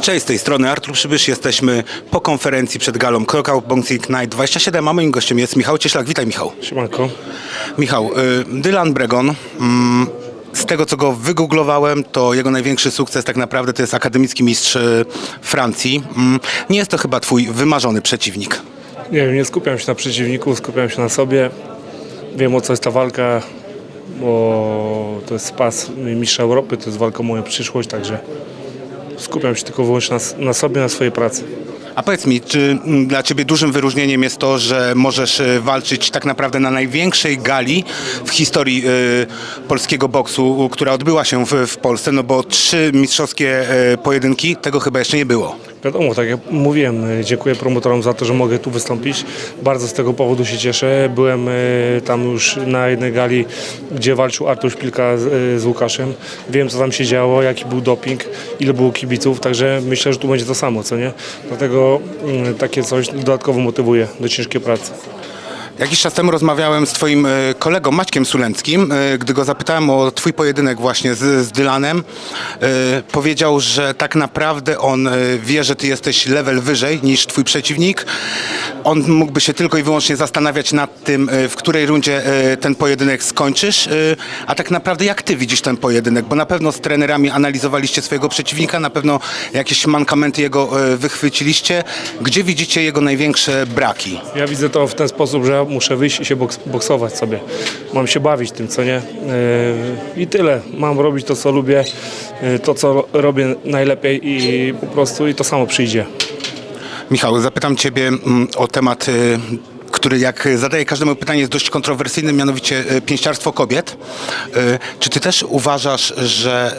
Cześć, z tej strony Artur Przybysz. Jesteśmy po konferencji przed galą Knockout Boxing Night 27, a moim gościem jest Michał Cieślak. Witaj Michał. Siemanko. Michał, y, Dylan Bregon, mm, z tego co go wygooglowałem, to jego największy sukces tak naprawdę to jest akademicki mistrz y, Francji. Mm, Nie jest to chyba twój wymarzony przeciwnik. Nie wiem, nie skupiam się na przeciwniku, skupiam się na sobie. Wiem o co jest ta walka, bo to jest spas mistrza Europy, to jest walka o moją przyszłość, także skupiam się tylko wyłącznie na, na sobie, na swojej pracy. A powiedz mi, czy mm, dla ciebie dużym wyróżnieniem jest to, że możesz y, walczyć tak naprawdę na największej gali w historii y, polskiego boksu, która odbyła się w, w Polsce, no bo trzy mistrzowskie y, pojedynki, tego chyba jeszcze nie było. Wiadomo, tak jak mówiłem, e, dziękuję promotorom za to, że mogę tu wystąpić. Bardzo z tego powodu się cieszę. Byłem e, tam już na jednej gali, gdzie walczył Artur Szpilka z, e, z Łukaszem. Wiem, co tam się działo, jaki był doping, ile było kibiców, także myślę, że tu będzie to samo, co nie? Dlatego mm, takie coś dodatkowo motywuje do ciężkiej pracy. Jakiś czas temu rozmawiałem z twoim y, kolegą Maćkiem Sulęckim, y, gdy go zapytałem o twój pojedynek właśnie z, z Dylanem. y, Powiedział, że tak naprawdę on wie, że ty jesteś level wyżej niż twój przeciwnik. On mógłby się tylko i wyłącznie zastanawiać nad tym, w której rundzie ten pojedynek skończysz. A tak naprawdę jak ty widzisz ten pojedynek? Bo na pewno z trenerami analizowaliście swojego przeciwnika, na pewno jakieś mankamenty jego wychwyciliście. Gdzie widzicie jego największe braki? Ja widzę to w ten sposób, że muszę wyjść i się boks, boksować sobie. Mam się bawić tym, co nie. Yy, I tyle. Mam robić to, co lubię, yy, to, co ro- robię najlepiej i po prostu i to samo przyjdzie. Michał, zapytam Ciebie mm, o temat, y, który jak zadaję każdemu pytanie jest dość kontrowersyjny, mianowicie y, pięściarstwo kobiet. Y, Czy Ty też uważasz, że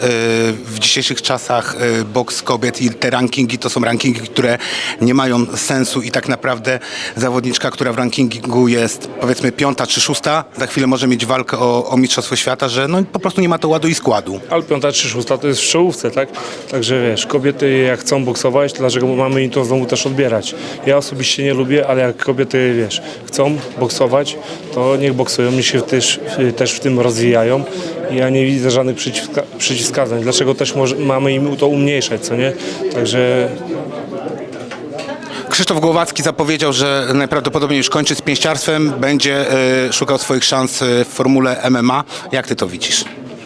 w dzisiejszych czasach boks kobiet i te rankingi to są rankingi, które nie mają sensu i tak naprawdę zawodniczka, która w rankingu jest powiedzmy piąta czy szósta, za chwilę może mieć walkę o, o Mistrzostwo Świata, że no, po prostu nie ma to ładu i składu. Ale piąta czy szósta to jest w czołówce, tak? Także wiesz, kobiety jak chcą boksować, to dlaczego mamy im to znowu też odbierać? Ja osobiście nie lubię, ale jak kobiety, wiesz, chcą boksować, to niech boksują, niech się też, też w tym rozwijają. Ja nie widzę żadnych przeciwka, przeciwwskazań. Dlaczego też może, mamy im to umniejszać, co nie? Także Krzysztof Głowacki zapowiedział, że najprawdopodobniej już kończy z pięściarstwem, będzie y, szukał swoich szans y, w formule MMA. Jak Ty to widzisz?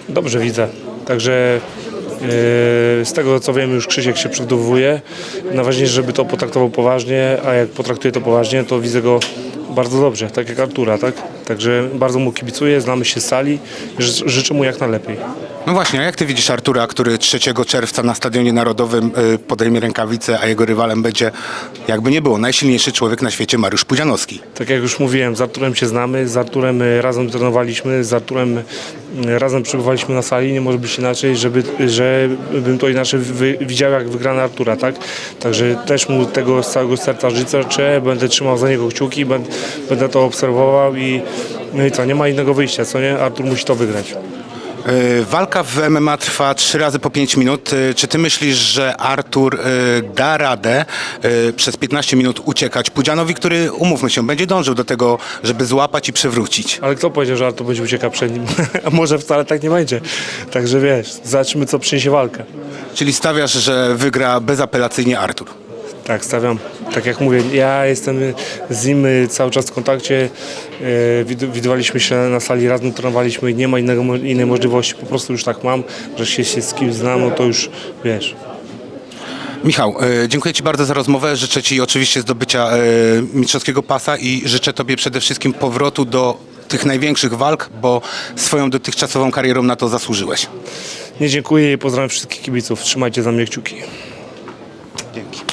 Dobrze widzę. Także yy, z tego co wiem, już Krzysiek się przygotowuje. Najważniejsze, żeby to potraktował poważnie, a jak potraktuje to poważnie, to widzę go bardzo dobrze, tak jak Artura, tak? Także bardzo mu kibicuję, znamy się z sali, ży- życzę mu jak najlepiej. No właśnie, a jak ty widzisz Artura, który 3 czerwca na Stadionie Narodowym y, podejmie rękawice, a jego rywalem będzie, jakby nie było, najsilniejszy człowiek na świecie Mariusz Pudzianowski. Tak jak już mówiłem, z Arturem się znamy, z Arturem y, razem trenowaliśmy, z Arturem y, razem przebywaliśmy na sali, nie może być inaczej, żeby, żebym to inaczej wy, widział jak wygrana Artura, tak? Także też mu tego z całego serca życzę, będę trzymał za niego kciuki, będę, będę to obserwował i no i co, nie ma innego wyjścia, co nie? Artur musi to wygrać. Y, Walka w MMA trwa 3 razy po 5 minut. Y, Czy ty myślisz, że Artur y, da radę przez 15 minut uciekać Pudzianowi, który, umówmy się, będzie dążył do tego, żeby złapać i przewrócić? Ale kto powiedział, że Artur będzie uciekał przed nim? A może wcale tak nie będzie. Także wiesz, zobaczymy co przyniesie walka. Czyli stawiasz, że wygra bezapelacyjnie Artur? Tak, stawiam. Tak jak mówię, ja jestem z nim y, cały czas w kontakcie. y, wid- Widywaliśmy się na sali, razem trenowaliśmy. Nie ma innego, innej możliwości. Po prostu już tak mam, że się, się z kimś znam, no to już wiesz. Michał, e, dziękuję Ci bardzo za rozmowę. Życzę Ci oczywiście zdobycia mistrzowskiego pasa i życzę Tobie przede wszystkim powrotu do tych największych walk, bo swoją dotychczasową karierą na to zasłużyłeś. Nie dziękuję i pozdrawiam wszystkich kibiców. Trzymajcie za mnie kciuki. Dzięki.